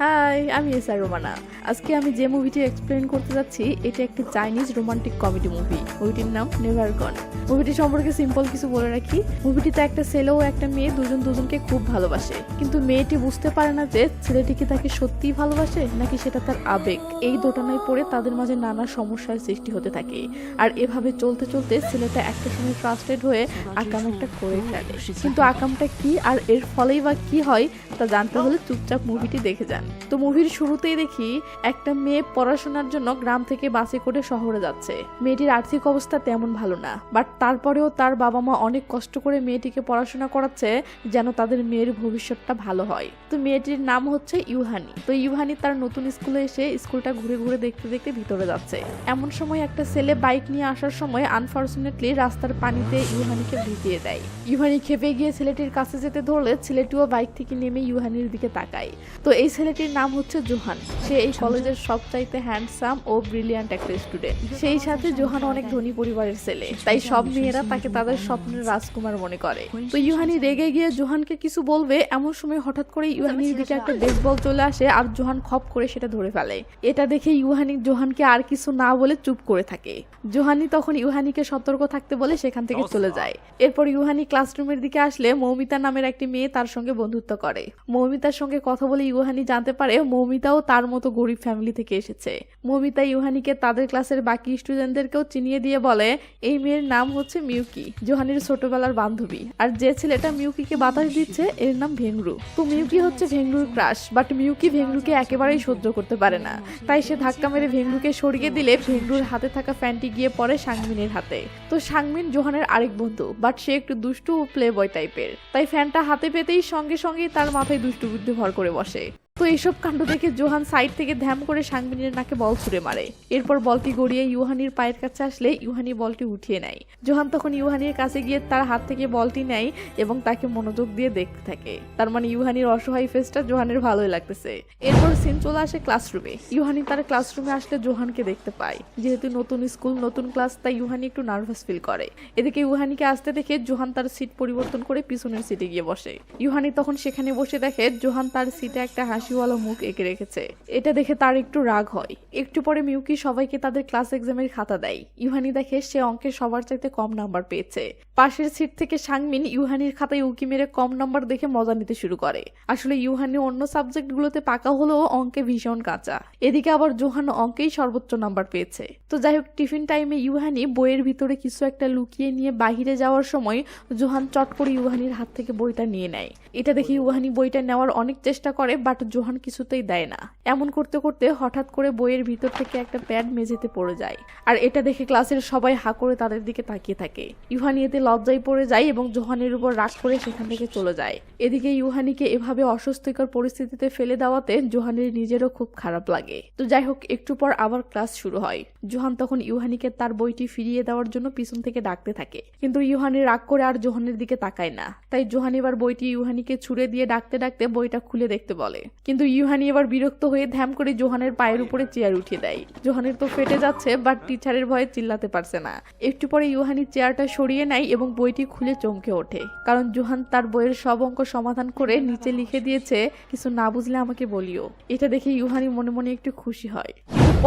High আমি SR Romana. আজকে আমি যে মুভিটি এক্সপ্লেন করতে যাচ্ছি, এটা একটি চাইনিজ রোমান্টিক কমেডি মুভি মুভিটির নাম নেভার গন মুভিটি সম্পর্কে সিম্পল কিছু বলে রাখি। মুভিটিতে একটা ছেলে ও একটা মেয়ে দুজন দুজনকে খুব ভালোবাসে। কিন্তু মেয়েটি বুঝতে পারে না যে ছেলেটি কি তাকে সত্যিই ভালোবাসে, নাকি সেটা তার আবেগ। এই দোটানায় পড়ে তাদের মাঝে নানা সমস্যার সৃষ্টি হতে থাকে। আর এভাবে চলতে চলতে ছেলেটা একটা সময় ফ্রাস্ট্রেট হয়ে আকাম একটা করে ফেলে। কিন্তু আকামটা কি আর এর ফলেই বা কি হয়, তা জানতে হলে চুপচাপ মুভিটি দেখে যান। তো মুভির শুরুতেই দেখি একটা মেয়ে পড়াশোনার জন্য গ্রাম থেকে বাসে করে শহরে যাচ্ছে। মেয়েটির আর্থিক অবস্থা তেমন ভালো না, বাট তারপরেও তার বাবা মা অনেক কষ্ট করে মেয়েটিকে পড়াশোনা করাচ্ছে যেন তাদের মেয়ের ভবিষ্যৎটা ভালো হয়। তো মেয়েটির নাম হচ্ছে ইউহানি। তো ইউহানি তার নতুন স্কুলে এসে স্কুলটা ঘুরে ঘুরে দেখতে দেখতে ভিতরে যাচ্ছে। এমন সময় একটা ছেলে বাইক নিয়ে আসার সময় আনফর্চুনেটলি রাস্তার পানিতে ইউহানিকে ভিজিয়ে দেয়। ইউহানি খেপে গিয়ে ছেলেটির কাছে যেতে ধরলে ছেলেটিও বাইক থেকে নেমে ইউহানির দিকে তাকায়। তো এই ছেলেটির নাম হচ্ছে জোহান। সে এই কলেজের সবচাইতে হ্যান্ডসাম ও ব্রিলিয়ান্ট একটা স্টুডেন্ট সেই সাথে জোহান অনেক ধনী পরিবারের ছেলে। তাই সব মেয়েরা তাকে তাদের স্বপ্নের রাজকুমার মনে করে। তো ইউহানি রেগে গিয়ে জোহানকে কিছু বলবে, এমন সময় হঠাৎ করে ইউহানির দিকে একটা বেসবল চলে আসে আর জোহান খপ করে সেটা ধরে ফেলে। এটা দেখে ইউহানি জোহানকে আর কিছু না বলে চুপ করে থাকে। জোহানি তখন ইউহানিকে সতর্ক থাকতে বলে সেখান থেকে চলে যায়। এরপর ইউহানি ক্লাসরুমের দিকে আসলে মৌমিতা নামের একটি মেয়ে তার সঙ্গে বন্ধুত্ব করে। মৌমিতার সঙ্গে কথা বলে ইউহানি জানতে পারে মৌমিতাও তার মতো গরিব ফ্যামিলি থেকে এসেছে। মৌমিতা ইউহানিকে তাদের ক্লাসের বাকি স্টুডেন্টদেরকেও চিনিয়ে দিয়ে বলে, এই মেয়ের নাম হচ্ছে মিউকি, জোহানির ছোটবেলার বান্ধবী। আর যে ছেলেটা মিউকিকে বাতাস দিচ্ছে, এর নাম ভেংরু তো মিউকি হচ্ছে ভেংরুর ক্রাশ বাট মিউকি ভেংরুকে একেবারেই সহ্য করতে পারে না। তাই সে ধাক্কা মেরে ভেংরুকে সরিয়ে দিলে ভেংরুর হাতে থাকা ফ্যানটি গিয়ে পড়ে সাংমিনের হাতে। তো সাংমিন জোহানের আরেক বন্ধু বাট সে একটু দুষ্টু ও প্লে বয় টাইপের তাই ফ্যানটা হাতে পেতেই সঙ্গে সঙ্গেই তার মাথায় দুষ্টু বুদ্ধি ভর করে বসে। তো এইসব কাণ্ড দেখে জোহান সাইড থেকে ধ্যাম করে সাংবিনের নাকে বল ছুড়ে মারে। এরপর বলটি গড়িয়ে ইউহানির পায়ের কাছে আসলে ইউহানি বলটি উঠিয়ে নেয়। জোহান তখন ইউহানির কাছে গিয়ে তার হাত থেকে বলটি নেয় এবং তাকে মনোযোগ দিয়ে দেখতে থাকে। তার মানে ইউহানির অসহায় ফেসটা জোহানের ভালোই লাগতেছে। এরপর সিন চলে আসে ক্লাসরুমে। ইউহানি তার ক্লাসরুমে আসলে জোহানকে দেখতে পায়। যেহেতু নতুন স্কুল, নতুন ক্লাস, তাই ইউহানি একটু নার্ভাস ফিল করে। এদিকে ইউহানিকে আসতে দেখে জোহান তার সিট পরিবর্তন করে পিছনের সিটে গিয়ে বসে। ইউহানি তখন সেখানে বসে দেখে জোহান তার সিটে একটা হাসিওয়ালা মুখ এঁকে রেখেছে। এটা দেখে তার একটু রাগ হয়। একটু পরে মিউকি সবাইকে তাদের ক্লাস এক্সামের খাতা দেয়। ইউহানি দেখে সে অঙ্কে সবার চাইতে কম নাম্বার পেয়েছে। পাশের সিট থেকে সাংমিন ইউহানির খাতায় উকি মেরে কম নাম্বার দেখে মজা নিতে শুরু করে। আসলে ইউহানি অন্য সাবজেক্টগুলোতে পাকা হলেও অঙ্কে ভীষণ কাঁচা। এদিকে আবার জোহান অঙ্কেই সর্বোচ্চ নাম্বার পেয়েছে। তো যাই হোক, টিফিন টাইমে ইউহানি বইয়ের ভিতরে কিছু একটা লুকিয়ে নিয়ে বাহিরে যাওয়ার সময় জোহান চট করে ইউহানির হাত থেকে বইটা নিয়ে নেয়। এটা দেখে ইউহানি বইটা নেওয়ার অনেক চেষ্টা করে, বাট জোহান কিছুতেই দেয় না। এমন করতে করতে হঠাৎ করে বইয়ের ভিতর থেকে একটা প্যাড মেঝেতে পড়ে যায়। আর এটা দেখে ক্লাসের সবাই হা করে তাদের দিকে তাকিয়ে থাকে। ইউহানি এতে লজ্জায় পড়ে যায় এবং জোহানের উপর রাগ করে সেখান থেকে চলে যায়। এদিকে ইউহানিকে এভাবে অস্বস্তিকর পরিস্থিতিতে ফেলে দেওয়াতে জোহানের নিজেরও খুব খারাপ লাগে। তো যাই হোক, একটু পর আবার ক্লাস শুরু হয়। জোহান তখন ইউহানিকে তার বইটি ফিরিয়ে দেওয়ার জন্য পিছন থেকে ডাকতে থাকে। কিন্তু ইউহানি রাগ করে আর জোহানের দিকে তাকায় না। তাই জোহান এবার বইটি ইউহানিকে ছুড়ে দিয়ে ডাকতে ডাকতে বইটা খুলে দেখতে বলে। কিন্তু ইউহানি এবার বিরক্ত হয়ে ধ্যাম করে জোহানের পায়ের উপরে চেয়ার উঠিয়ে দেয়। জোহানের তো ফেটে যাচ্ছে, বাট টিচারের ভয়ে চিল্লাতে পারছে না। একটু পরে ইউহানি চেয়ারটা সরিয়ে নেয় এবং বইটি খুলে চমকে ওঠে। কারণ জোহান তার বইয়ের সব অঙ্ক সমাধান করে নিচে লিখে দিয়েছে, কিছু না বুঝলে আমাকে বলিও। এটা দেখে ইউহানি মনে মনে একটু খুশি হয়।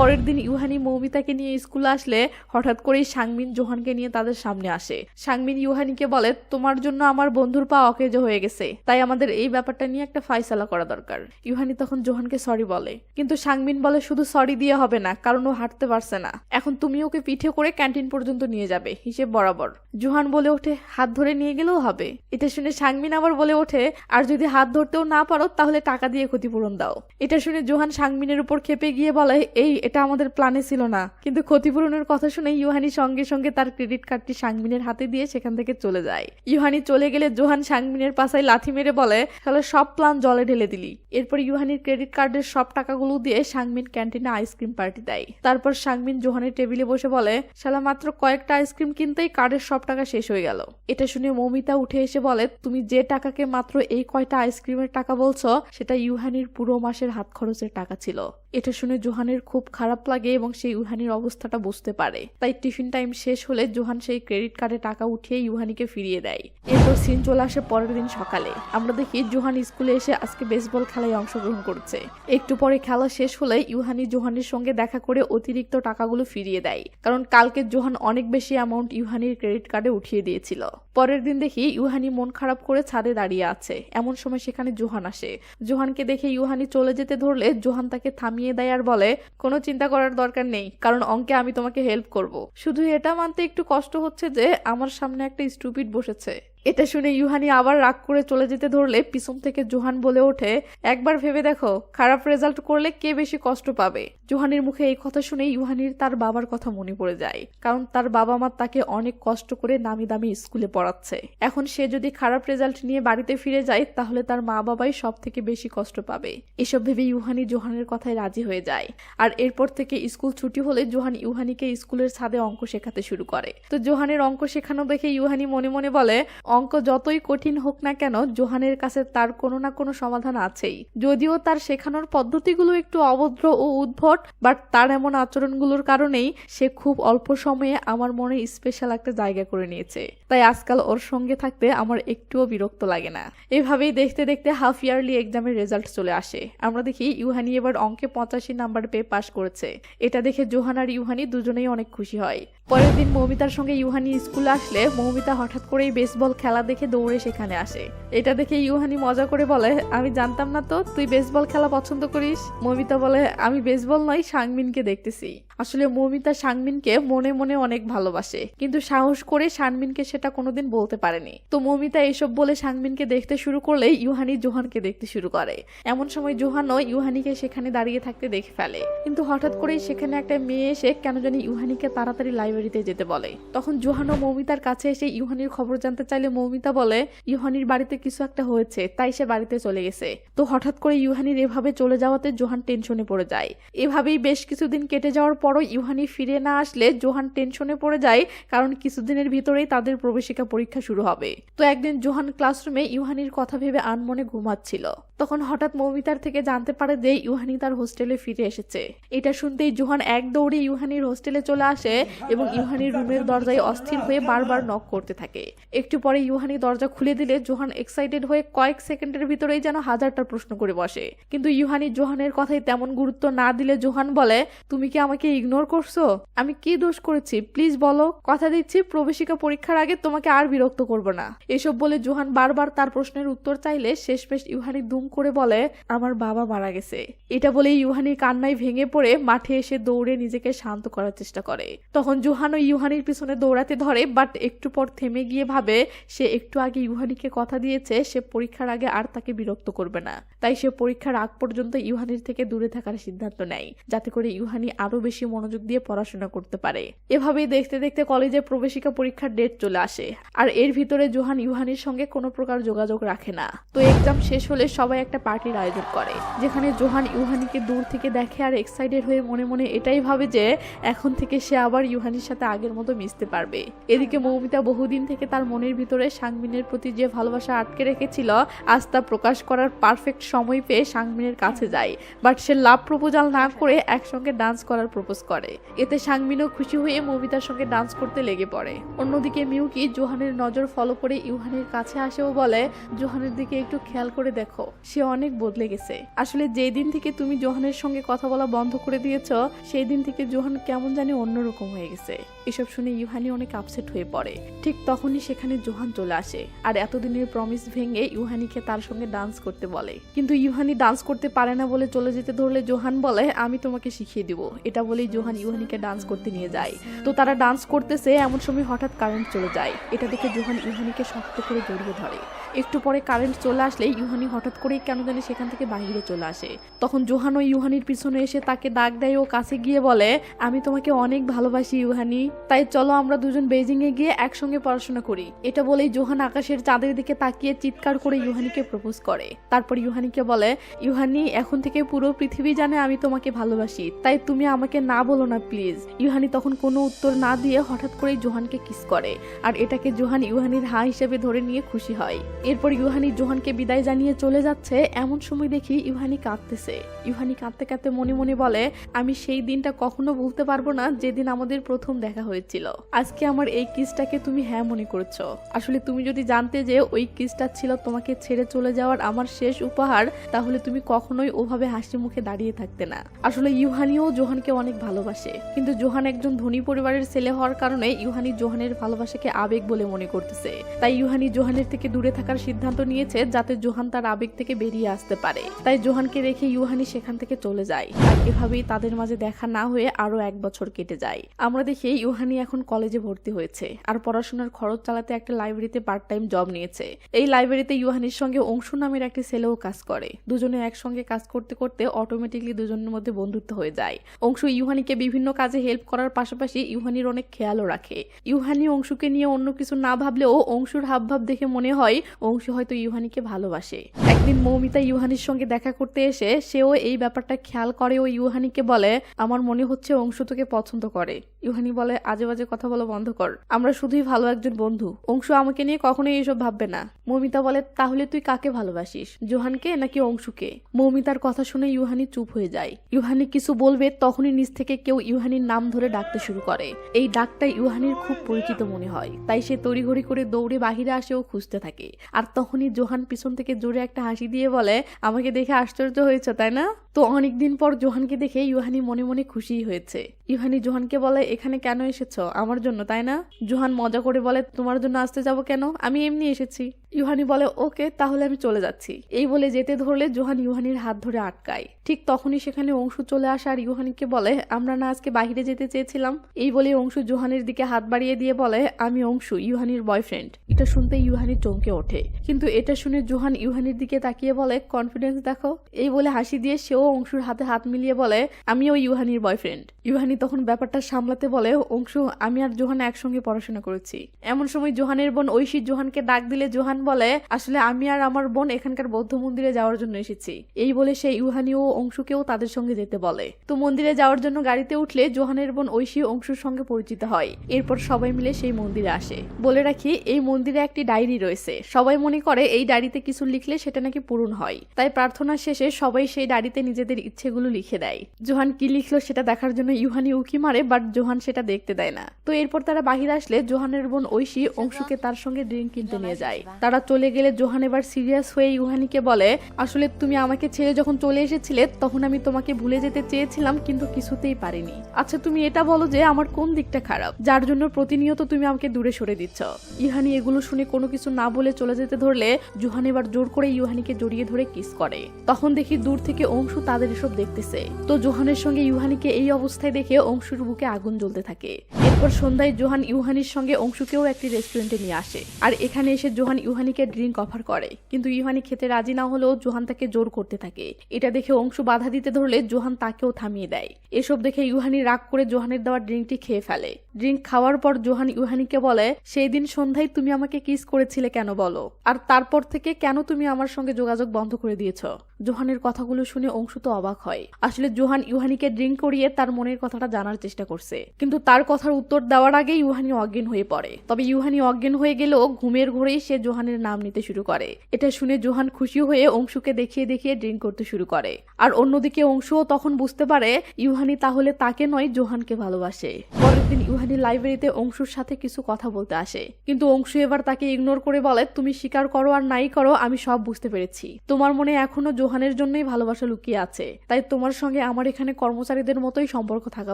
পরের দিন ইউহানি মৌমিতাকে নিয়ে স্কুলে আসলে হঠাৎ করেই সাংমিন জোহানকে নিয়ে তাদের সামনে আসে। সাংমিন ইউহানিকে বলে, তোমার জন্য আমার বন্ধুর পা অকেজ হয়ে গেছে। তাই আমাদের এই ব্যাপারটা নিয়ে একটা ফাইসালা করা দরকার। ইউহানি তখন জোহানকে সরি বলে। কিন্তু সাংমিন বলে, শুধু সরি দিয়ে হবে না, কারণ ও হাঁটতে পারছে না। এখন তুমি ওকে পিঠে করে ক্যান্টিন পর্যন্ত নিয়ে যাবে, হিসেব বরাবর। জোহান বলে ওঠে, হাত ধরে নিয়ে গেলেও হবে। এটা শুনে সাংমিন আবার বলে ওঠে, আর যদি হাত ধরতেও না পারো, তাহলে টাকা দিয়ে ক্ষতিপূরণ দাও। এটা শুনে জোহান সাংমিনের উপর খেপে গিয়ে বলে, এই এটা আমাদের প্ল্যানে ছিল না। কিন্তু ক্ষতিপূরণের কথা শুনে ইউহানি সঙ্গে সঙ্গে তার ক্রেডিট কার্ডটি সাংমিনের হাতে দিয়ে সেখান থেকে চলে যায়। ইউহানি চলে গেলে জোহান সাংমিনের পাশায় লাথি মেরে বলে, তাহলে সব প্ল্যান জলে ঢেলে দিলি। এরপর ইউহানির ক্রেডিট কার্ডের সব টাকাগুলো দিয়ে সাংমিন ক্যান্টিনে আইসক্রিম পার্টি দেয়। তারপর সাংমিন জোহানের টেবিলে বসে বলে, শালা, মাত্র কয়েকটা আইসক্রিম কিনতেই কার্ডের সব টাকা শেষ হয়ে গেল। এটা শুনে মৌমিতা উঠে এসে বলে, তুমি যে টাকাকে মাত্র এই কয়টা আইসক্রিমের টাকা বলছো, সেটা ইউহানির পুরো মাসের হাত খরচের টাকা ছিল। এটা শুনে জোহানের খুব খারাপ লাগে এবং সেই ইউহানির অবস্থাটা বুঝতে পারে। তাই টিফিন টাইম শেষ হলে জোহান সেই ক্রেডিট কার্ডে টাকা উঠিয়ে ইউহানিকে ফিরিয়ে দেয়। এরপর সিন চলে আসে পরের দিন সকালে। আমরা দেখি জোহান স্কুলে এসে আজকে বেসবল খেলায় অংশগ্রহণ করছে। একটু পরে খেলা শেষ হলে ইউহানি জোহানের সঙ্গে দেখা করে অতিরিক্ত টাকাগুলো ফিরিয়ে দেয়। কারণ কালকে জোহান অনেক বেশি অ্যামাউন্ট ইউহানির ক্রেডিট কার্ডে উঠিয়ে দিয়েছিল। পরের দিন দেখি ইউহানি মন খারাপ করে ছাদে দাঁড়িয়ে আছে। এমন সময় সেখানে জোহান আসে। জোহানকে দেখে ইউহানি চলে যেতে ধরলে জোহান তাকে থামিয়ে দেয় আর বলে, কোনো চিন্তা করার দরকার নেই, কারণ অঙ্কে আমি তোমাকে হেল্প করব। শুধু এটা মানতে একটু কষ্ট হচ্ছে যে আমার সামনে একটা স্টুপিড বসেছে। এটা শুনে ইউহানি আবার রাগ করে চলে যেতে ধরলে পিছন থেকে জোহান বলে ওঠে, একবার ভেবে দেখো, খারাপ রেজাল্ট করলে কে বেশি কষ্ট পাবে? জোহানির মুখে এই কথা শুনে ইউহানির তার বাবার কথা মনে পড়ে যায়, কারণ তার বাবা মা তাকে অনেক কষ্ট করে নামি দামি স্কুলে পড়াচ্ছে। এখন সে যদি খারাপ রেজাল্ট নিয়ে বাড়িতে ফিরে যায়, তাহলে তার মা বাবাই সব থেকে বেশি কষ্ট পাবে। এসব ভেবে ইউহানি জোহানের কথায় রাজি হয়ে যায়। আর এরপর থেকে স্কুল ছুটি হলে জোহান ইউহানিকে স্কুলের ছাদে অঙ্ক শেখাতে শুরু করে। তো জোহানের অঙ্ক শেখানো দেখে ইউহানি মনে মনে বলে অঙ্ক যতই কঠিন হোক না কেন, জোহানের কাছে তার কোনো না কোনো সমাধান আছেই। যদিও তার শেখানোর পদ্ধতিগুলো একটু অভদ্র ও উদ্ভট বাট তার এমন আচরণগুলোর কারণেই সে খুব অল্প সময়ে আমার মনে স্পেশাল একটা জায়গা করে নিয়েছে। তাই আজকাল ওর সঙ্গে থাকতে আমার একটুও বিরক্ত লাগে না। এভাবেই দেখতে দেখতে হাফ ইয়ারলি এক্সামের রেজাল্ট চলে আসে। আমরা দেখি ইউহানি এবার অঙ্কে পঁচাশি নাম্বার পেয়ে পাশ করেছে। এটা দেখে জোহান আর ইউহানি দুজনেই অনেক খুশি হয়। পরের দিন মৌমিতার সঙ্গে ইউহানি স্কুলে আসলে মৌমিতা হঠাৎ করেই বেসবল খেলা দেখে দৌড়ে সেখানে আসে। এটা দেখে ইউহানি মজা করে বলে, আমি জানতাম না তো, তুই বেসবল খেলা পছন্দ করিস? মৌমিতা বলে, আমি বেসবল নয় সাংমিনকে দেখতেছি। আসলে মৌমিতা সাংমিনকে মনে মনে অনেক ভালোবাসে। কিন্তু সাহস করে শানমিনকে সেটা কোনোদিন বলতে পারেনি। তো মৌমিতা এসব বলে সাংমিনকে দেখতে শুরু করলে ইউহানি জোহানকে দেখতে শুরু করে। এমন সময় জোহানও ইউহানিকে সেখানে দাঁড়িয়ে থাকতে দেখে ফেলে। কিন্তু হঠাৎ করেই সেখানে একটা মেয়ে এসে কেন জানি ইউহানিকে তাড়াতাড়ি লাইব্রেরিতে যেতে বলে। তখন জোহানও মৌমিতার কাছে এসে ইউহানির খবর জানতে চাইলে মৌমিতা বলে, ইউহানির বাড়িতে কিছু একটা হয়েছে, তাই সে বাড়িতে চলে গেছে। তো হঠাৎ করে ইউহানির এভাবে চলে যাওয়াতে জোহান টেনশনে পড়ে যায়। এভাবেই বেশ কিছুদিন কেটে যাওয়ার পরও ইউহানি ফিরে না আসলে জোহান টেনশনে পড়ে যায়, কারণ কিছুদিনের ভিতরেই তাদের প্রবেশিকা পরীক্ষা শুরু হবে। তো একদিন জোহান ক্লাসরুমে ইউহানির কথা ভেবে আনমনে ঘুমাচ্ছিল। তখন হঠাৎ মৌমিতার থেকে জানতে পারে যে ইউহানি তার হোস্টেলে ফিরে এসেছে। এটা শুনতেই জোহান এক দৌড়ে ইউহানির হোস্টেলে চলে আসে এবং ইউহানির রুমের দরজায় অস্থির হয়ে বারবার নক করতে থাকে। একটু পরে ইউহানি দরজা খুলে দিলে জোহান এক্সাইটেড হয়ে কয়েক সেকেন্ডের ভিতরেই যেন হাজারটা প্রশ্ন করে বসে। কিন্তু ইউহানি জোহানের কথাই তেমন গুরুত্ব না দিলে জোহান বলে, তুমি কি আমাকে ইগনোর করছ? আমি কি দোষ করেছি? প্লিজ বলো। কথা দিচ্ছি, প্রবেশিকা পরীক্ষার আগে তোমাকে আর বিরক্ত করব না। এসব বলে জোহান বারবার তার প্রশ্নের উত্তর চাইলে শেষমেশ ইউহানি দুম করে বলে, আমার বাবা মারা গেছে। এটা বলে ইউহানির কান্নায় ভেঙে পড়ে মাঠে এসে দৌড়ে নিজেকে শান্ত করার চেষ্টা করে। তখন জোহান ও ইউহানির পিছনে দৌড়াতে ধরে, বাট একটু পর থেমে গিয়ে ভাবে, সে একটু আগে ইউহানিকে কথা দিয়েছে, সে পরীক্ষার আগে আর তাকে বিরক্ত করবে না। তাই সে পরীক্ষার আগ পর্যন্ত ইউহানির থেকে দূরে থাকার সিদ্ধান্ত নেয়, যাতে করে ইউহানি আরও বেশি মনোযোগ দিয়ে পড়াশোনা করতে পারে। এভাবেই দেখতে দেখতে কলেজে প্রবেশিকা পরীক্ষার ডেট চলে আসে, আর এর ভিতরে জোহান ইউহানির সঙ্গে কোনো প্রকার যোগাযোগ রাখে না। তো এক্সাম শেষ হলে সবাই একটা পার্টির আয়োজন করে, যেখানে জোহান ইউহানিকে দূর থেকে দেখে আর এক্সাইটেড হয়ে মনে মনে এটাই ভাবে যে এখন থেকে সে আবার ইউহানির সাথে আগের মতো মিশতে পারবে। এদিকে মৌমিতা বহুদিন থেকে তার মনের ভিতরে সাংমিনের প্রতি যে ভালোবাসা আটকে রেখেছিল, আজ তা প্রকাশ করার পারফেক্ট সময় পেয়ে সাংমিনের কাছে যায়। বাট সে লাভ প্রপোজাল না করে একসঙ্গে ডান্স করার প্রপোজ করে। এতে সাংমিনও খুশি হয়ে মৌমিতার সঙ্গে ডান্স করতে লেগে পড়ে। অন্যদিকে মিউকি জোহানের নজর ফলো করে ইউহানির কাছে আসে ও বলে, জোহানের দিকে একটু খেয়াল করে দেখো। সে অনেক বদলে গেছে। আসলে যেই দিন থেকে তুমি জোহানের সঙ্গে কথা বলা বন্ধ করে দিয়েছ, সেই দিন থেকে জোহান কেমন জানি অন্যরকম হয়ে গেছে। এসব শুনে ইউহানি অনেক আপসেট হয়ে পড়ে। ঠিক তখনই সেখানে জোহান চলে আসে, আর এতদিনের প্রমিস ভেঙে ইউহানিকে তার সঙ্গে ডান্স করতে বলে। কিন্তু ইউহানি ডান্স করতে পারে না বলে চলে যেতে ধরলে জোহান বলে, আমি তোমাকে শিখিয়ে দিব। এটা বলেই জোহান ইউহানিকে ডান্স করতে নিয়ে যায়। তো তারা ডান্স করতেছে, এমন সময় হঠাৎ কারেন্ট চলে যায়। এটা দেখে জোহান ইউহানিকে শক্ত করে জড়িয়ে ধরে। একটু পরে কারেন্ট চলে আসলে ইউহানি হঠাৎ করেই কেন জানি সেখান থেকে বাইরে চলে আসে। তখন জোহান ও ইউহানির পিছনে এসে তাকে ডাক দেয় ও কাছে গিয়ে বলে, আমি তোমাকে অনেক ভালোবাসি ইউহানি। তাই চলো আমরা দুজন বেজিং এ গিয়ে একসঙ্গে পড়াশোনা করি। এটা বলেই জোহান আকাশের চাঁদের দিকে তাকিয়ে চিৎকার করে ইউহানিকে প্রপোজ করে। তারপর ইউহানিকে বলে, ইউহানি, এখন থেকে পুরো পৃথিবী জানে আমি তোমাকে ভালোবাসি, তাই তুমি আমাকে না বলো না প্লিজ ইউহানি তখন কোনো উত্তর না দিয়ে হঠাৎ করেই জোহানকে কিস করে। আর এটাকে জোহান ইউহানির হা হিসেবে ধরে নিয়ে খুশি হয়। এরপর ইউহানি জোহানকে বিদায় জানিয়ে চলে যাচ্ছে। এমন সময় দেখি ইউহানি কাঁদতেছে। ইউহানি কাঁদতে কাঁদতে মনে মনে বলে, আমি সেই দিনটা কখনো ভুলতে পারব না, যেদিন আমাদের প্রথম দেখা হয়েছিল। আজকে আমার এই কিসটাকে তুমি হ্যাঁ মনে করছ। আসলে তুমি যদি জানতে যে ওই কিসটা ছিল তোমাকে ছেড়ে চলে যাওয়ার আমার শেষ উপহার, তাহলে তুমি কখনোই ওভাবে হাসি মুখে দাঁড়িয়ে থাকতে না। আসলে ইউহানিও জোহানকে অনেক ভালোবাসে। কিন্তু জোহান একজন ধনী পরিবারের ছেলে হওয়ার কারণে ইউহানি জোহানের ভালোবাসাকে আবেগ বলে মনে করতেছে। তাই ইউহানি জোহানের থেকে দূরে থাকার সিদ্ধান্ত নিয়েছে যাতে জোহান তার আবেগ থেকে বেরিয়ে আসতে পারে। তাই জোহানকে রেখে ইউহানি সেখান থেকে চলে যায়। আর এভাবেই তাদের মাঝে দেখা না হয়ে আরও এক বছর কেটে যায়। আমরা দেখি ইউহানি এখন কলেজে ভর্তি হয়েছে আর পড়াশোনার খরচ চালাতে একটা লাইব্রেরিতে পার্ট টাইম জব নিয়েছে। এই লাইব্রেরিতে ইউহানির সঙ্গে অংশু নামের একটি ছেলেও কাজ করে। দুজনে একসঙ্গে কাজ করতে করতে অটোমেটিকলি দুজনের মধ্যে বন্ধুত্ব হয়ে যায়। অংশু ইউহানিকে বিভিন্ন কাজে হেল্প করার পাশাপাশি ইউহানির অনেক খেয়ালও রাখে। ইউহানি অংশুকে নিয়ে অন্য কিছু না ভাবলেও অংশুর হাবভাব দেখে মনে হয় অংশু হয়তো ইউহানিকে ভালোবাসে। একদিন মৌমিতা ইউহানির সঙ্গে দেখা করতে এসে সেও এই ব্যাপারটা খেয়াল করে ও ইউহানিকে বলে, আমার মনে হচ্ছে অংশু তোকে পছন্দ করে। ইউহানি বলে আজে বাজে কথা বলা বন্ধ কর। আমরা শুধুই ভালো একজন বন্ধু। অংশু আমাকে নিয়ে কখনোই এইসব ভাববে না। মৌমিতা বলে, তাহলে তুই কাকে ভালোবাসিস? জোহানকে নাকি অংশুকে? মৌমিতার কথা শুনে ইউহানি চুপ হয়ে যায়। ইউহানি কিছু বলবে, তখনই নিজ থেকে কেউ ইউহানির নাম ধরে ডাকতে শুরু করে। এই ডাকটা ইউহানির খুব পরিচিত মনে হয়। তাই সে তড়িঘড়ি করে দৌড়ে বাহিরে আসে ও খুঁজতে থাকে। আর তখনই জোহান পিছন থেকে জোরে একটা হাসি দিয়ে বলে, আমাকে দেখে আশ্চর্য হয়েছে, তাই না? তো অনেকদিন পর জোহানকে দেখে ইউহানি মনে মনে খুশি হয়েছে। ইউহানি জোহানকে বলে, এখানে কেন এসেছ? আমার জন্য, তাই না? জোহান মজা করে বলে, তোমার জন্য আসতে যাব কেন? আমি এমনি এসেছি। ইউহানি বলে, ওকে, তাহলে আমি চলে যাচ্ছি। এই বলে যেতে ধরলে জোহান ইউহানির হাত ধরে আটকায়। ঠিক তখনই সেখানে অংশু চলে আসা আর ইউহানিকে বলে, আমরা না আজকে বাহিরে যেতে চেয়েছিলাম। এই বলে অংশু জোহানের দিকে হাত বাড়িয়ে দিয়ে বলে, আমি অংশু, ইউহানির বয়ফ্রেন্ড। এটা শুনতে ইউহানি চমকে ওঠে। কিন্তু এটা শুনে জোহান ইউহানির দিকে তাকিয়ে বলে, কনফিডেন্স দেখো। এই বলে হাসি দিয়ে সেও অংশুর হাতে হাত মিলিয়ে বলে, আমিও ইউহানির বয়ফ্রেন্ড। ইউহানি তখন ব্যাপারটা সামলাতে বলে, অংশু, আমি আর জোহান একসঙ্গে পড়াশোনা করেছি। এমন সময় জোহানের বোন ঐশী জোহানকে ডাক দিলে জোহান বলে, আসলে আমি আর আমার বোন এখানকার বৌদ্ধ মন্দিরে যাওয়ার জন্য এসেছি। এই বলে সে ইউহানি ও অংশুকেও তাদের সঙ্গে যেতে বলে। তো মন্দিরে যাওয়ার জন্য গাড়িতে উঠলে জোহানের বোন ঐশী অংশুর সঙ্গে পরিচিত হয়। এরপর সবাই মিলে সেই মন্দিরে আসে। বলে রাখি, এই মন্দিরে একটি ডায়েরি রয়েছে। সবাই মনে করে এই ডায়েরিতে কিছু লিখলে সেটা নাকি পূরণ হয়। তাই প্রার্থনা শেষে সবাই সেই ডায়েরিতে নিজেদের ইচ্ছেগুলো লিখে দেয়। জোহান কি লিখলো সেটা দেখার জন্য ইউহানি উকি মারে, বাট জোহান সেটা দেখতে দেয় না। তো এরপর তারা বাহিরে আসলে জোহানের বোন ঐশী অংশুকে তার সঙ্গে ড্রিঙ্ক কিনতে নিয়ে যায়। তারা চলে গেলে জোহান এবার সিরিয়াস হয়ে ইউহানিকে বলে, আসলে তুমি আমাকে ছেড়ে যখন চলে এসেছিলে, তখন আমি তোমাকে ভুলে যেতে চেয়েছিলাম, কিন্তু কিছুতেই পারিনি। আচ্ছা তুমি এটা বলো যে আমার কোন দিকটা খারাপ? যার জন্য প্রতিনিয়ত তুমি আমাকে দূরে সরে দিচ্ছ। ইহানি এগুলো শুনে কোনো কিছু না বলে চলে যেতে ধরলে, জোহান এবার জোর করে ইউহানিকে জড়িয়ে ধরে কিস করে। তখন দেখি দূর থেকে অংশু তাদের এসব দেখতেছে। তো জোহানের সঙ্গে ইউহানিকে এই অবস্থায় দেখে অংশুর বুকে আগুন জ্বলতে থাকে। এরপর সন্ধ্যায় জোহান ইউহানির সঙ্গে অংশুকেও একটি রেস্টুরেন্টে নিয়ে আসে। আর এখানে এসে জোহান ইউহানিকে ড্রিঙ্ক অফার করে। কিন্তু ইউহানি খেতে রাজি না হলেও জোহান তাকে জোর করতে থাকে। এটা দেখে অংশু বাধা দিতে ধরলে জোহান তাকেও থামিয়ে দেয়। এসব দেখে ইউহানি রাগ করে জোহানের দেওয়া ড্রিঙ্কটি খেয়ে ফেলে। ড্রিঙ্ক খাওয়ার পর জোহান ইউহানিকে বলে, সেই দিন সন্ধ্যায় তুমি আমাকে কিস করেছিলে কেন বলো? আর তারপর থেকে কেন তুমি আমার সঙ্গে যোগাযোগ বন্ধ করে দিয়েছ? জোহানের কথাগুলো শুনে অংশু তো অবাক হয়। আসলে জোহান ইউহানিকে ড্রিঙ্ক করিয়ে তার মনের কথাটা জানার চেষ্টা করছে। কিন্তু তার কথার উত্তর দেওয়ার আগে ইউহানি অজ্ঞান হয়ে পড়ে। তবে ইউহানি অজ্ঞান হয়ে গেলেও ঘুমের ঘোরেই সে জোহানের নাম নিতে শুরু করে। এটা শুনে জোহান খুশি হয়ে অংশুকে দেখিয়ে দেখিয়ে ড্রিঙ্ক করতে শুরু করে। আর অন্যদিকে অংশুও তখন বুঝতে পারে, ইউহানি তাহলে তাকে নয়, জোহানকে ভালোবাসে। পরের দিন ইউহানি লাইব্রেরিতে অংশুর সাথে কিছু কথা বলতে আসে। কিন্তু অংশু এবার তাকে ইগনোর করে বলে, তুমি স্বীকার করো আর নাই করো, আমি সব বুঝতে পেরেছি। তোমার মনে এখনও জোহানের জন্যই ভালোবাসা লুকিয়ে আছে। তাই তোমার সঙ্গে আমার এখানে কর্মচারীদের মতোই সম্পর্ক থাকা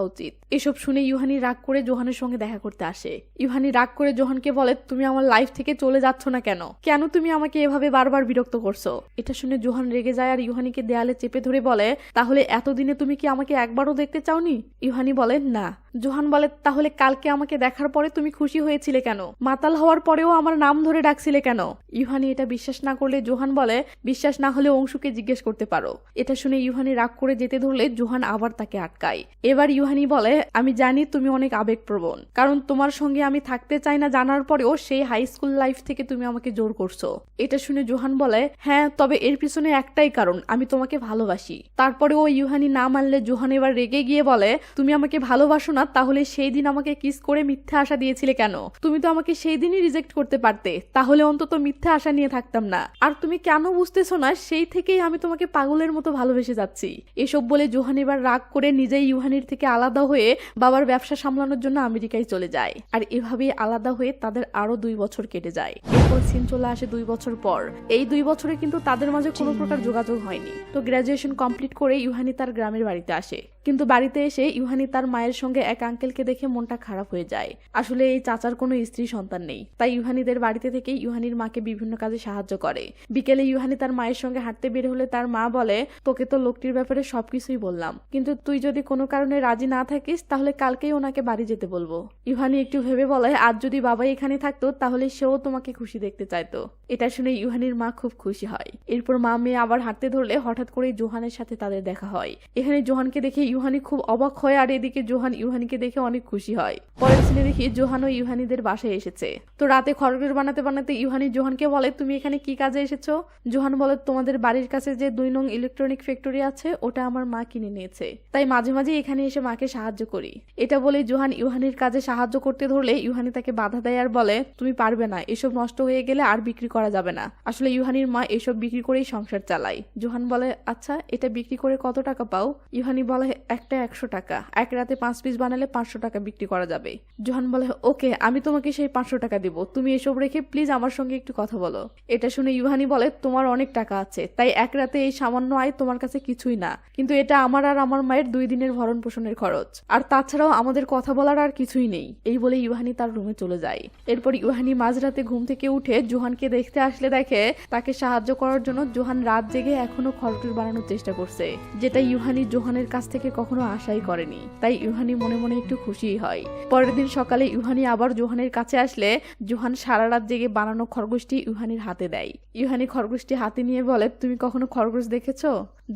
উচিত। এসব শুনে ইউহানি রাগ করে জোহানের সঙ্গে দেখা করতে আসে। ইউহানি রাগ করে জোহানকে বলে, তুমি আমার লাইফ থেকে চলে যাচ্ছ না কেন? কেন তুমি আমাকে এভাবে বারবার বিরক্ত করছ? এটা শুনে জোহান রেগে যায় আর ইউহানিকে দেয়ালে চেপে ধরে বলে, তাহলে এতদিনে তুমি কি আমাকে একবারও দেখতে চাওনি? ইউহানি বলে, না। জোহান বলে, তাহলে কালকে আমাকে দেখার পরে তুমি খুশি হয়েছিলে কেন? মাতাল হওয়ার পরেও আমার নাম ধরে ডাকছিলে কেন? ইউহানি এটা বিশ্বাস না করলে জোহান বলে, বিশ্বাস না হলে অংশুকে জিজ্ঞেস করতে পারো। এটা শুনে ইউহানি রাগ করে যেতে ধরলে জোহান আবার তাকে আটকায়। এবার ইউহানি বলে, আমি জানি তুমি অনেক আবেগপ্রবণ, কারণ তোমার সঙ্গে আমি থাকতে চাই না জানার পরেও সেই হাই স্কুল লাইফ থেকে তুমি আমাকে জোর করছ। এটা শুনে জোহান বলে হ্যাঁ তবে এর পিছনে একটাই কারণ, আমি তোমাকে ভালোবাসি। তারপরে ও ইউহানি না মানলে জোহান এবার রেগে গিয়ে বলে, তুমি আমাকে ভালোবাসো না তাহলে সেই দিন আমাকে কিস করে মিথ্যা আশা দিয়েছিলে কেন? তুমি তো আমাকে সেই দিনই রিজেক্ট করতে পারতে। তাহলে অন্তত মিথ্যা আশা নিয়ে থাকতাম না। আর তুমি কেন বুঝতেছো না, সেই থেকেই আমি তোমাকে পাগলের মতো ভালোবেসে যাচ্ছি। এসব বলে জোহান এবার রাগ করে নিজেই ইউহানির থেকে আলাদা হয়ে বাবার ব্যবসা সামলানোর জন্য আমেরিকায় চলে যায়। আর এভাবেই আলাদা হয়ে তাদের আরও দুই বছর কেটে যায়। এরপর সিন চলে আসে দুই বছর পর। এই দুই বছরে কিন্তু তাদের মাঝে কোনো প্রকার যোগাযোগ হয়নি। তো গ্রাজুয়েশন কমপ্লিট করে ইউহানি তার গ্রামের বাড়িতে আসে। কিন্তু বাড়িতে এসে ইউহানি তার মায়ের সঙ্গে এক আঙ্কেলকে দেখে মনটা খারাপ হয়ে যায়। আসলে এই চাচার কোনো স্ত্রী সন্তান নেই। তাই ইউহানিদের বাড়িতে থেকে ইউহানির মাকে বিভিন্ন কাজে সাহায্য করে। বিকেলে ইউহানি তার মায়ের সঙ্গে হাঁটতে বের হলে তার মা বলে, তোকে তো লোকটির ব্যাপারে সবকিছুই বললাম। কিন্তু তুই যদি কোনো কারণে রাজি না থাকিস, তাহলে কালকেই ওনাকে বাড়ি যেতে বলব। ইউহানি একটু ভেবে বলে, আজ যদি বাবাই এখানে থাকতো, তাহলে সেও তোমাকে খুশি দেখতে চাইতো। এটা শুনে ইউহানির মা খুব খুশি হয়। এরপর মা মেয়ে আবার হাঁটতে ধরলে হঠাৎ করে জোহানের সাথে তাদের দেখা হয়। এখানে জোহানকে দেখে ইউহানি খুব অবাক হয়, আর এদিকে জোহান ইউহানিকে দেখে অনেক খুশি হয়। পরের সিনে দেখি জোহান ইউহানিদের বাসায় এসেছে। তো রাতে খরগোশ বানাতে বানাতে ইউহানি জোহানকে বলে, তুমি এখানে কি কাজে এসেছ? জোহান বলে, তোমাদের বাড়ির কাছে যে দুই নং ইলেকট্রনিক ফ্যাক্টরি আছে, ওটা আমার মা কিনে নিয়েছে। তাই মাঝে মাঝে এখানে এসে মাকে সাহায্য করি। এটা বলে জোহান ইউহানির কাজে সাহায্য করতে ধরলে ইউহানি তাকে বাধা দেয় আর বলে, তুমি পারবে না, এসব নষ্ট হয়ে গেলে আর বিক্রি করা যাবে না। আসলে ইউহানির মা এসব বিক্রি করেই সংসার চালায়। জোহান বলে আচ্ছা এটা বিক্রি করে কত টাকা পাও? ইউহানি বলে, একটা একশো টাকা। এক রাতে পাঁচ পিস বানালে পাঁচশো টাকা বিক্রি করা যাবে। জোহান বলে, ওকে, আমি তোমাকে সেই পাঁচশো টাকা দিব। তুমি এসব রেখে প্লিজ আমার সঙ্গে একটু কথা বলো। এটা শুনে ইউহানি বলে, তোমার অনেক টাকা আছে, তাই এক রাতে এই সামান্য আয় তোমার কাছে কিছুই না। কিন্তু এটা আমার আর আমার মায়ের দুই দিনের ভরণ পোষণের খরচ। আর তাছাড়াও আমাদের কথা বলার আর কিছুই নেই। এই বলে ইউহানি তার রুমে চলে যায়। এরপর ইউহানি মাঝরাতে ঘুম থেকে উঠে জোহানকে দেখতে আসলে দেখে তাকে সাহায্য করার জন্য জোহান রাত জেগে এখনও খড়কুট বানানোর চেষ্টা করছে, যেটা ইউহানি জোহানের কাছ থেকে কখনো আশাই করেনি। তাই ইউহানি মনে মনে একটু খুশি হয়। পরের দিন সকালে ইউহানি আবার জোহানের কাছে আসলে জোহান সারা রাত জেগে বানানো খরগোশটি ইউহানির হাতে দেয়। ইউহানি খরগোশটি হাতে নিয়ে বলে, তুমি কখনো খরগোশ দেখেছ?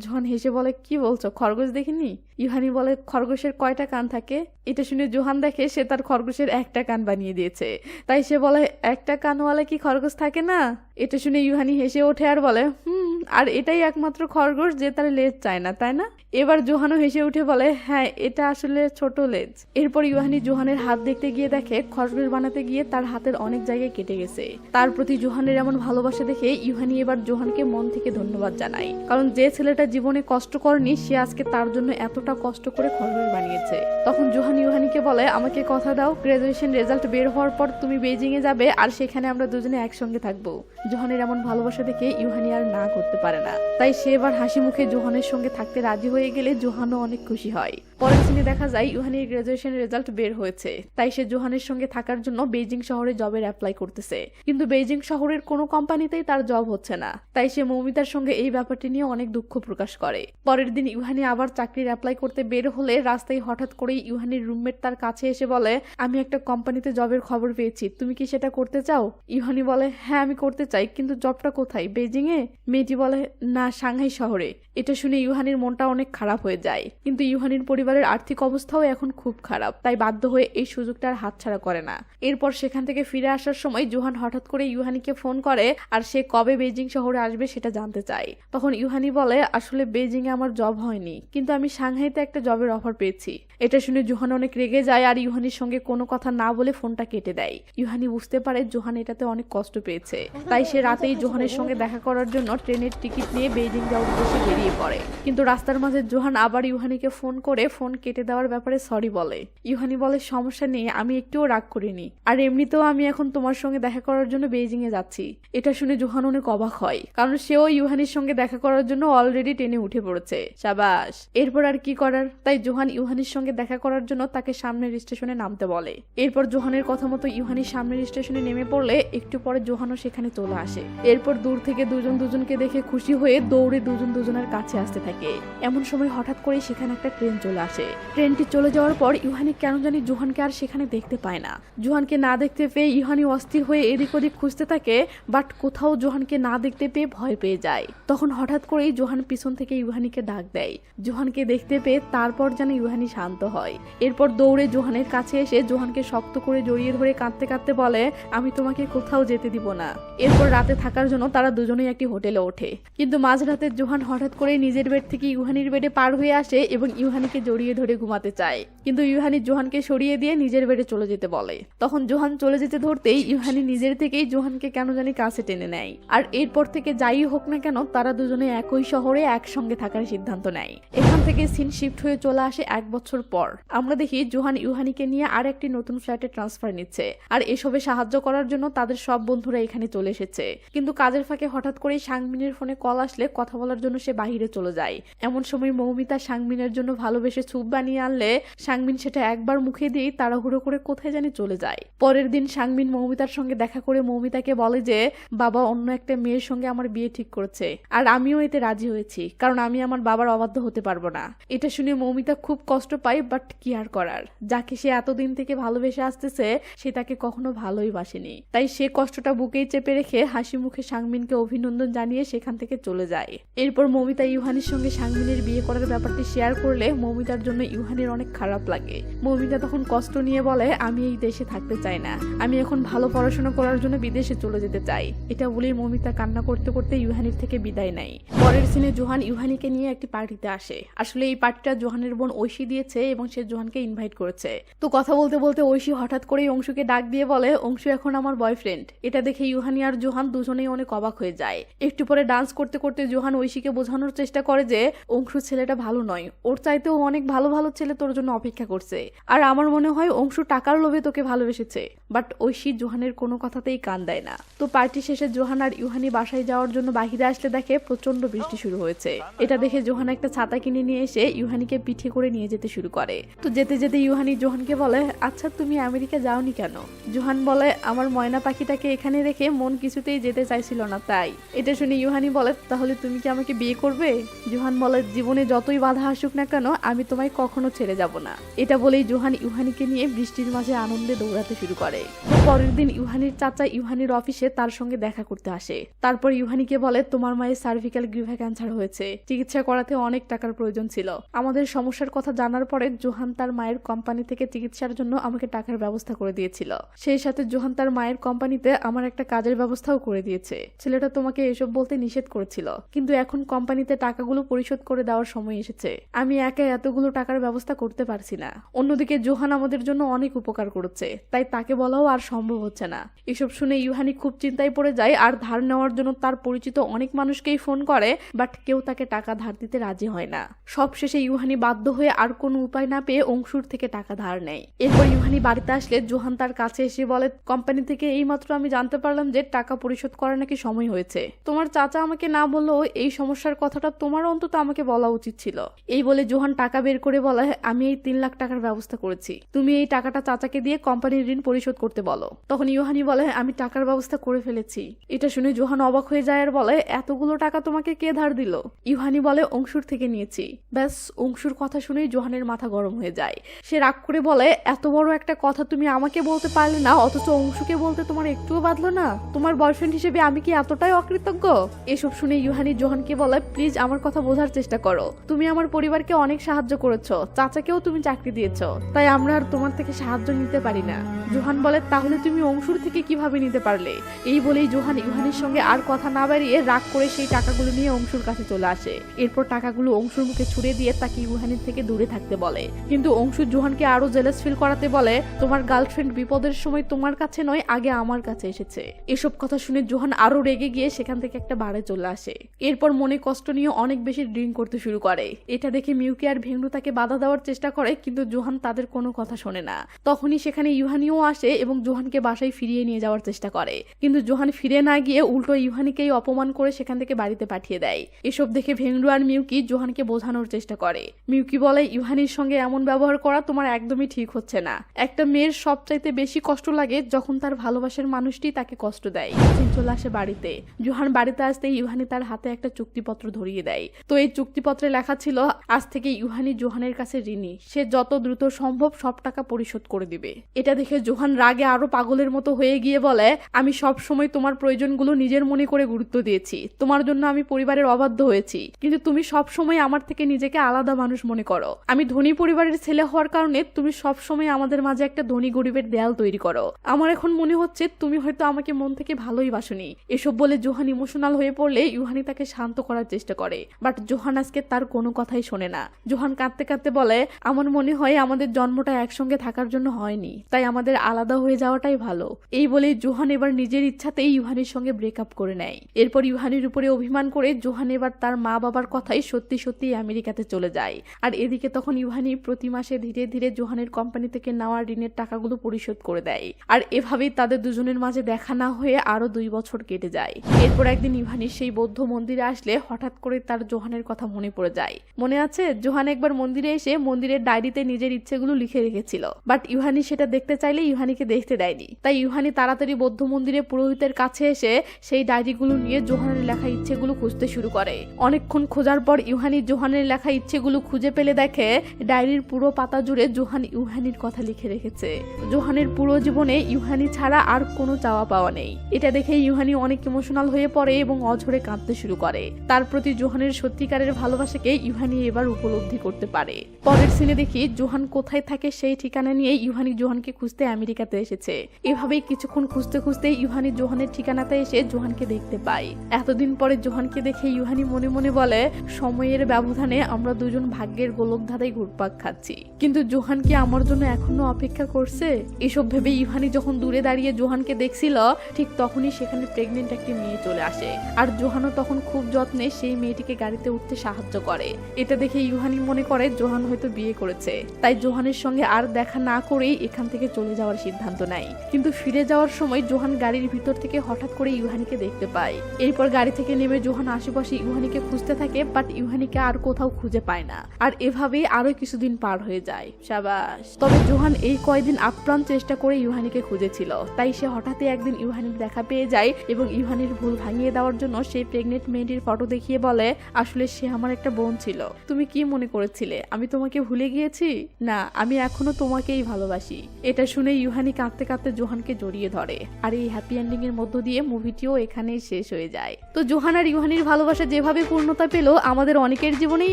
জোহান হেসে বলে, কি বলছো? খরগোশ দেখিনি? ইউহানি বলে, খরগোশের কয়টা কান থাকে? এটা শুনে জোহান দেখে সে তার খরগোশের একটা কান বানিয়ে দিয়েছে। তাই সে বলে, একটা কানওয়ালা কি খরগোশ থাকে না? এটা শুনে ইউহানি হেসে ওঠে আর বলে, হুম, আর এটাই একমাত্র খরগোশ যে তার লেজ চায় না, তাই না? এবার জোহানও হেসে উঠে বলে হ্যাঁ এটা আসলে ছোট লেজ। এরপর ইউহানি জোহানের হাত দেখতে গিয়ে দেখে, খরগোশ বানাতে গিয়ে তার হাতের অনেক জায়গায় কেটে গেছে। তার প্রতি জোহানের এমন ভালোবাসা দেখে ইউহানি এবার জোহানকে মন থেকে ধন্যবাদ জানায়। কারণ যে ছেলেটা জীবনে কষ্ট করেনি, সে আজকে তার জন্য এতটা কষ্ট করে খরগোশ বানিয়েছে। তখন জোহান ইউহানিকে বলে, আমাকে কথা দাও, গ্রাজুয়েশন রেজাল্ট বের হওয়ার পর তুমি বেজিং এ যাবে আর সেখানে আমরা দুজনে একসঙ্গে থাকব। জোহানের এমন ভালোবাসা দেখে ইউহানি আর না করতে পারে না। তাই সে এবার হাসি মুখে জোহানের সঙ্গে থাকতে রাজি হয়ে গেলে জোহানও অনেক খুশি হয়। পরের দিনে দেখা যায় ইউহানির গ্রাজুয়েশন রেজাল্ট বের হয়েছে। তাই সে জোহানের সঙ্গে থাকার জন্য বেজিং শহরে জবের অ্যাপ্লাই করতেছে। কিন্তু বেজিং শহরের কোনো কোম্পানিতেই তার জব হচ্ছে না। তাই সে মৌমিতার সঙ্গে এই ব্যাপারটি নিয়ে অনেক দুঃখ প্রকাশ করে। পরের দিন ইউহানি আবার চাকরির অ্যাপ্লাই করতে বের হলে রাস্তায় হঠাৎ করেই ইউহানির রুমমেট তার কাছে এসে বলে, আমি একটা কোম্পানিতে জবের খবর পেয়েছি, তুমি কি সেটা করতে চাও? ইউহানি বলে হ্যাঁ আমি করতে চাই, কিন্তু জবটা কোথায়? বেজিং এ মেয়েটি বলে, না, সাংহাই শহরে। এটা শুনে ইউহানির মনটা অনেক খারাপ হয়ে যায়। কিন্তু ইউহানির পরিবারের আর্থিক অবস্থাও এখন খুব খারাপ, তাই বাধ্য হয়ে এই সুযোগটা আর হাতছাড়া করে না। এরপর সেখান থেকে ফিরে আসার সময় জুহান হঠাৎ করে ইউহানিকে ফোন করে, আর সে কবে বেজিং শহরে আসবে সেটা জানতে চায় তখন ইউহানি বলে, আসলে বেজিং এ আমার জব হয়নি, কিন্তু আমি সাংহাইতে একটা জবের অফার পেয়েছি। এটা শুনে জোহান অনেক রেগে যায় আর ইউহানির সঙ্গে কোনো কথা না বলে ফোনটা কেটে দেয়। ইউহানি বুঝতে পারে জোহান এটাতে অনেক কষ্ট পেয়েছে। তাই সে রাতেই জোহানের সঙ্গে দেখা করার জন্য ট্রেনের টিকিট নিয়ে বেজিং যাওয়ার উদ্দেশ্যে বেরিয়ে পড়ে। কিন্তু রাস্তার মাঝে জোহান আবার ইউহানিকে ফোন করে ফোন কেটে দেওয়ার ব্যাপারে সরি বলে। ইউহানি বলে, সমস্যা নেই, আমি একটুও রাগ করিনি। আর এমনিতেও আমি এখন তোমার সঙ্গে দেখা করার জন্য বেজিং এ যাচ্ছি এটা শুনে জোহান অনেক অবাক হয়, কারণ সেও ইউহানির সঙ্গে দেখা করার জন্য অলরেডি ট্রেনে উঠে পড়েছে। সাবাস! এরপর আর কি করার, তাই জোহান ইউহানির সঙ্গে দেখা করার জন্য তাকে সামনের স্টেশনে নামতে বলে। এরপর জোহানের কথা মতো ইউহানি সামনের স্টেশনে নেমে পড়লে একটু পরে জোহানও সেখানে চলে আসে। এরপর দূর থেকে দুজন দুজনকে দেখে খুশি হয়ে দৌড়ে দুজন দুজনের কাছে আসতে থাকে। এমন সময় হঠাৎ করেই সেখানে একটা ট্রেন চলে আসে। ট্রেনটি চলে যাওয়ার পর ইউহানি কেন জানি জোহানকে আর সেখানে দেখতে পায় না। জোহানকে না দেখতে পেয়ে ইউহানি অস্থির হয়ে এদিক ওদিক খুঁজতে থাকে, বাট কোথাও জোহানকে না দেখতে পেয়ে ভয় পেয়ে যায়। তখন হঠাৎ করেই জোহান পিছন থেকে ইউহানিকে ডাক দেয়। জোহানকে দেখতে পেয়ে তারপর যেন ইউহানি শান্ত হয়। এরপর দৌড়ে জোহানের কাছে এসে জোহানকে শক্ত করে জড়িয়ে ধরে কাঁদতে কাঁদতে বলে, আমি তোমাকে কোথাও যেতে দিব না। এরপর রাতে থাকার জন্য তারা দুজনেই একটি হোটেলে ওঠে। কিন্তু মাঝরাতে জোহান হঠাৎ করে নিজের বেড থেকে ইউহানির বেডে পার হয়ে আসে এবং ইউহানিকে জড়িয়ে ধরে ঘুমাতে চায়। কিন্তু ইউহানি জোহানকে সরিয়ে দিয়ে নিজের বেডে চলে যেতে বলে। তখন জোহান চলে যেতে ধরতেই ইউহানি নিজের থেকেই জোহানকে কেন জানি কাছে টেনে নেয়। আর এরপর থেকে যাই হোক না কেন, তারা দুজনে একই শহরে একসঙ্গে থাকার সিদ্ধান্ত নেয়। এখান থেকে সিন শিফট হয়ে চলে আসে এক বছর পর। আমরা দেখি জোহান ইউহানিকে নিয়ে আর একটি নতুন ফ্ল্যাটে ট্রান্সফার নিচ্ছে। আর এসবে সাহায্য করার জন্য তাদের সব বন্ধুরা এখানে চলে এসেছে। কিন্তু কাজের ফাঁকে হঠাৎ করেই সাংমিনের ফোনে কল আসলে কথা বলার জন্য সে বাহিরে চলে যায়। এমন সময় মৌমিতা সাংমিনের জন্য ভালোবেসে স্যুপ বানিয়ে আনলে সাংমিন সেটা একবার মুখে দিয়েই তাড়াহুড়ো করে কোথায় জানি চলে যায়। পরের দিন সাংমিন মৌমিতার সঙ্গে দেখা করে মৌমিতাকে বলে যে, বাবা, অন্য একটা মেয়ের সঙ্গে আমার বিয়ে ঠিক করেছে। আর আমিও এতে রাজি হয়েছি, কারণ আমি আমার বাবার অবাধ্য হতে পারব না। এটা শুনে মৌমিতা খুব কষ্ট পায় বাট কি আর করার? যাকে সে এতদিন থেকে ভালোবেসে আসতেছে, সে তাকে কখনো ভালোই বাসেনি। তাই সে কষ্টটা বুকেই চেপে রেখে হাসি মুখে সাংমিনকে অভিনন্দন জানিয়ে সেখান থেকে চলে যায়। এরপর মৌমিতা ইউহানির সঙ্গে সাংমিনের বিয়ে করার ব্যাপারটি শেয়ার করলে মৌমিতার জন্য ইউহানির অনেক খারাপ লাগে। মৌমিতা তখন কষ্ট নিয়ে বলে, আমি এই দেশে থাকতে চাই না। আমি এখন ভালো পড়াশোনা করার জন্য বিদেশে চলে যেতে চাই। এটা বলেই মৌমিতা কান্না করতে করতে ইউহানির থেকে বিদায় নেয়। পরের সিনে জোহান ইউহানিকে নিয়ে একটি পার্টিতে আসে। আসলে এই পার্টিটা জোহানের বোন ঐশী দিয়েছে এবং সে জোহানকে ইনভাইট করেছে। তো কথা বলতে বলতে ঐশী হঠাৎ করেই অংশুকে ডাক দিয়ে বলে, অংশু, এখন আমার বয়ফ্রেন্ড এটা দেখে ইউহানি আর জোহান দুজনেই অনেক অবাক হয়ে যায়। একটু পরে ডান্স করতে করতে জোহান ঐশীকে বোঝানোর চেষ্টা করে যে অংশু ছেলেটা ভালো নয়। ওর চাইতেও অনেক ভালো ভালো ছেলে তোর জন্য অপেক্ষা করছে। আর আমার মনে হয় অংশু টাকার লোভে তোকে ভালোবেসেছে। বাট ঐশী জোহানের কোনো কথাতেই কান দেয় না। তো পার্টি শেষে জোহান আর ইউহানি বাসায় যাওয়ার জন্য বাহিরে আসলে দেখে প্রচণ্ড বৃষ্টি শুরু হয়েছে। এটা দেখে জোহান একটা ছাতা কিনে নিয়ে এসে ইউহানিকে পিঠে করে নিয়ে যেতে শুরু করে। তো যেতে যেতে ইউহানি জোহানকে বলে আচ্ছা তুমি আমেরিকা যাওনি কেন? জোহান বলে, আমার ময়না পাখিটাকে এখানে রেখে মন কিছুতেই যেতে চাইছিল না, তাই। এটা শুনে ইউহানি বলে, তাহলে তুমি কি আমাকে বিয়ে করবে? জোহান বলে, জীবনে যতই বাধা আসুক না কেন, আমি তোমায় কখনো ছেড়ে যাব না। এটা বলেই জোহান ইউহানিকে নিয়ে বৃষ্টির মাঝে আনন্দে দৌড়াতে শুরু করে। পরের দিন ইউহানির চাচা ইউহানির অফিসে তার সঙ্গে দেখা করতে আসে। তারপর ইউহানিকে বলে, তোমার মায়ের সার্ভিক্যাল গ্রিভা ক্যান্সার হয়েছে। চিকিৎসা করাতে অনেক টাকার প্রয়োজন ছিল। আমাদের সমস্যার কথা জানার পরে জোহান তার মায়ের কোম্পানি থেকে চিকিৎসার জন্য আমাকে টাকার ব্যবস্থা করে দিয়েছিল। সেই সাথে জোহান তার মায়ের কোম্পানিতে আমার একটা কাজের ব্যবস্থাও করে দিয়েছে। ছেলেটা তোমাকে এসব বলতে নিষেধ করেছিল, কিন্তু এখন কোম্পানিতে টাকাগুলো পরিশোধ করে দেওয়ার সময় এসেছে। আমি একা এতগুলো টাকার ব্যবস্থা করতে পারছি না। অন্যদিকে জোহান আমাদের জন্য অনেক উপকার করেছে, তাই তাকে বলাও আর সম্ভব হচ্ছে না। এসব শুনে ইউহানি খুব চিন্তায় পড়ে যায় আর ধার নেওয়ার জন্য তার পরিচিত অনেক মানুষকেই ফোন করে, বাট কেউ তাকে টাকা ধার দিতে রাজি হয় না। সবশেষে ইউহানি বাধ্য হয়ে আর কোনো উপায় না পেয়ে অংশুর থেকে টাকা ধার নেয়। এরপর ইউহানি বাড়িতে আসলে জোহান তার কাছে এসে বলে, কোম্পানি থেকে এইমাত্র আমি জানতে পারলাম যে টাকা পরিশোধ করার নাকি সময় হয়েছে। তোমার চাচা আমাকে না বললেও এই সমস্যার কথাটা তোমার অন্তত আমাকে বলা উচিত ছিল এই বলে জোহান টাকা বের করে বলে, আমি এই তিন লাখ টাকার ব্যবস্থা করেছি। তুমি এই টাকাটা চাচাকে দিয়ে কোম্পানির ঋণ পরিশোধ করতে বলো তখন ইউহানি বলে, আমি টাকার ব্যবস্থা করে ফেলেছি এটা শুনে জোহান অবাক হয়ে যায় আর বলে, এতগুলো টাকা তোমাকে কে ধার দিল ইউহানি বলে, অংশুর থেকে নিয়েছি। ব্যাস অংশুর কথা শুনেই জোহানের মাথা গরম হয়ে যায়। সে রাগ করে বলে, এত বড় একটা কথা তুমি আমাকে বলতে পারলে না, অথচ অংশুকে বলতে তোমার একটুও বাঁধলো না। তোমার বয়ফ্রেন্ড হিসেবে আমি কি এতটাই অকৃতজ্ঞ? এসব শুনে ইউহানি জোহানকে বলে, প্লিজ আমার কথা বোঝার চেষ্টা করো। তুমি আমার পরিবারকে অনেক সাহায্য করেছ, চাচাকেও তুমি চাকরি দিয়েছ, তাই আমরা আর তোমার থেকে সাহায্য নিতে পারি না। জোহান বলে, তাহলে তুমি অংশুর থেকে কীভাবে নিতে পারলে? এই বলেই জোহান ইউহানের সঙ্গে আর কথা না বাড়িয়ে রাগ করে সেই টাকাগুলো নিয়ে অংশুর কাছে চলে আসে। এরপর টাকাগুলো অংশুর মুখে ছুড়ে দিয়ে তাকে ইউহানের থেকে দূরে থাকতে বলে। কিন্তু অংশু জোহানকে আরও জেলাস ফিল করাতে বলে, তোমার গার্লফ্রেন্ড বিপদের সময় তোমার কাছে নয়, আগে আমার কাছে এসেছে। এসব কথা শুনে জোহান আরও রেগে গিয়ে সেখান থেকে একটা বারে চলে আসে। এরপর মনে কষ্ট নিয়ে অনেক বেশি ড্রিঙ্ক করতে শুরু করে। এটা দেখে মিউকি আর ভেঙ্গু তাকে বাধা দেওয়ার চেষ্টা করে, কিন্তু জোহান তাদের কোনো কথা শোনে না। তখনই সেখানে ইউহানিও আসে এবং জোহানকে বাসায় ফিরিয়ে নিয়ে যাওয়ার চেষ্টা করে। কিন্তু জোহান ফিরে না গিয়ে উল্টো ইউহানিকেই অপমান করে সেখান থেকে বাড়িতে পাঠিয়ে দেয়। এসব দেখে ভেঙ্গু আর মিউকি জোহানকে বোঝানোর চেষ্টা করে। মিউকি বলে, ইউহানির সঙ্গে এমন ব্যবহার করা তোমার একদমই ঠিক হচ্ছে না। একটা মেয়ের সবচাইতে বেশি কষ্ট লাগে যখন তার ভালোবাসার মানুষটি তাকে কষ্ট দেয়। চলে আসে বাড়িতে। জোহান বাড়িতে আসতে ইউহানি তার হাতে একটা চুক্তিপত্র ধরিয়ে দেয়। তো এই চুক্তিপত্রে লেখা ছিল, আজ থেকে ইউহানি জোহানের কাছে ঋণী। সে যত দ্রুত সম্ভব সব টাকা পরিশোধ করে দিবে। এটা দেখে জোহান রাগে আরও পাগলের মতো হয়ে গিয়ে বলে, আমি সব সময় তোমার প্রয়োজনগুলো নিজের মনে করে গুরুত্ব দিয়েছি। তোমার জন্য আমি পরিবারের অবাধ্য হয়েছি। কিন্তু তুমি সব সময় আমার থেকে নিজেকে আলাদা মানুষ মনে করো। আমি ধনী পরিবারের ছেলে হওয়ার কারণে তুমি সব সময় আমাদের মাঝে একটা ধনী গরিবের দেয়াল তৈরি করো। আমার এখন মনে হচ্ছে তুমি হয়তো আমাকে মন থেকে ভালোই বাসনি। এসব বলে জোহান ইমোশনাল হয়ে হয়ে পড়লে ইউহানি তাকে শান্ত করার চেষ্টা করে। বাট জোহান আজকে তার কোনো কথাই শোনে না। জোহান কাঁদতে কাঁদতে বলে, আমার মনে হয় আমাদের জন্মটা একসঙ্গে থাকার জন্য হয়নি। তাই আমাদের আলাদা হয়ে যাওয়াটাই ভালো। এই বলে জোহান এবার নিজের ইচ্ছাতেই ইউহানির সঙ্গে ব্রেকআপ করে নেয়। এরপর ইউহানির উপরে অভিমান করে জোহান এবার তার মা বাবার কথাই সত্যি সত্যি আমেরিকাতে চলে যায়। আর এদিকে তখন ইউহানি প্রতি মাসে ধীরে ধীরে জোহানের কোম্পানি থেকে নেওয়া ঋণের টাকাগুলো পরিশোধ করে দেয়। আর এভাবেই তাদের দুজনের মাঝে দেখা না হয়ে আরও দুই বছর কেটে যায়। এরপর একদিন ইউহানি সেই বৌদ্ধ মন্দিরে আসলে হঠাৎ করে তার জোহানের কথা মনে পড়ে যায়। মনে আছে, জোহান একবার মন্দিরে এসে মন্দিরের ডায়েরিতে নিজের ইচ্ছেগুলো লিখে রেখেছিল। বাট ইউহানি সেটা দেখতে চাইলে ইউহানিকে দেখতে দেয়নি। তাই ইউহানি তাড়াতাড়ি বৌদ্ধ মন্দিরে পুরোহিতের কাছে এসে সেই ডায়েরিগুলো নিয়ে জোহানের লেখা ইচ্ছেগুলো খুঁজতে শুরু করে। অনেকক্ষণ খোঁজার পর ইউহানি জোহানের লেখা ইচ্ছেগুলো খুঁজে পেলে দেখে ডায়েরির পুরো পাতা জুড়ে জোহান ইউহানির কথা লিখে রেখেছে। জোহানের পুরো জীবনে ইউহানি ছাড়া আর কোনো চাওয়া পাওয়া নেই। এটা দেখে ইউহানি অনেক ইমোশনাল হয়ে পড়ে এবং অঝরে কাঁদতে শুরু করে। তার প্রতি জোহানের সত্যিকারের ভালোবাসাকে ইউহানি এবার উপলব্ধি করতে পারে। পরের সিনে দেখি জোহান কোথায় থাকে সেই ঠিকানা নিয়ে ইউহানি জোহানকে খুঁজতে আমেরিকাতে এসেছে। এভাবেই কিছুক্ষণ খুঁজতে খুঁজতে ইউহানি জোহানের ঠিকানাতে এসে জোহানকে দেখতে পায়। এতদিন পরে জোহানকে দেখে ইউহানি মনে মনে বলে, সময়ের ব্যবধানে আমরা দুজন ভাগ্যের গোলকধাঁধায় ঘুরপাক খাচ্ছি। কিন্তু জোহান কি আমার জন্য এখনও অপেক্ষা করছে? এসব ভেবে ইউহানি যখন দূরে দাঁড়িয়ে জোহানকে দেখছিল, ঠিক তখনই সেখানে প্রেগনেন্ট একটি মেয়ে চলে আসে। আর জোহানও তখন খুব যত্নে সেই মেয়েটিকে গাড়িতে উঠতে সাহায্য করে। এটা দেখে ইউহানি মনে করে জোহান হয়তো বিয়ে করেছে। তাই জোহানের সঙ্গে আর দেখা না করেই এখান থেকে চলে যাওয়ার সিদ্ধান্ত নেয়। কিন্তু ফিরে যাওয়ার সময় জোহান গাড়ির ভিতর থেকে হঠাৎ করে ইউহানিকে দেখতে পায়। এরপর গাড়ি থেকে নেমে জোহান আশেপাশে ইউহানিকে খুঁজতে থাকে বাট ইউহানিকে আর কোথাও খুঁজে পায় না। আর এভাবেই আরও কিছুদিন পার হয়ে যায়। সাবাস। তবে জোহান এই কয়দিন আপ্রাণ চেষ্টা করে ইউহানিকে খুঁজেছিল। তাই সে হঠাৎই একদিন ইউহানির দেখা পেয়ে যায় এবং ইউহানির ভুল ভাঙিয়ে দেওয়ার জন্য সেই প্রেগনেন্ট মেয়েটির ফটো দেখিয়ে বলে, আসলে সে আমার একটা বোন ছিল। তুমি কি মনে করেছিলে? আমি তোমাকে ভুলে গিয়েছি? না, আমি এখনও তোমাকেই ভালোবাসি। এটা শুনে ইউহানি কাঁদতে কাঁদতে জোহানকে জড়িয়ে ধরে। আর এই হ্যাপি এন্ডিং এর মধ্য দিয়ে মুভিটিও এখানেই শেষ হয়ে যায়। তো জোহান আর ইউহানির ভালোবাসা যেভাবে পূর্ণতা পেল, আমাদের অনেকের জীবনেই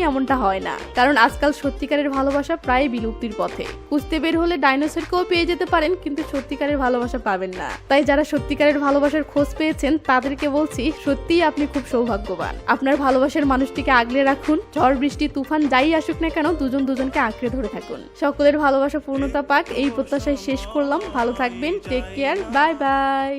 এমনটা হয় না। কারণ আজকাল সত্যিকারের ভালোবাসা প্রায় বিলুপ্তির পথে। খুঁজতে বের হলে ডাইনোসরকেও পেয়ে যেতে পারেন, কিন্তু সত্যিকারের ভালোবাসা পাবেন না। তাই যারা সত্যিকারের ভালোবাসার খোঁজ পেয়েছেন, তাদেরকে বলছি, সত্যিই আপনি খুব সৌভাগ্যবান। আপনার ভালোবাসার মানুষটিকে আগলে রাখুন, ঝড়, বৃষ্টি, তুফান, যাই আসুক না কেন, দুজন দুজনকে আঁকড়ে ধরে থাকুন। সকলের ভালোবাসা পূর্ণতা পাক, এই প্রত্যাশায় শেষ করলাম। ভালো থাকবেন টেক কেয়ার বাই বাই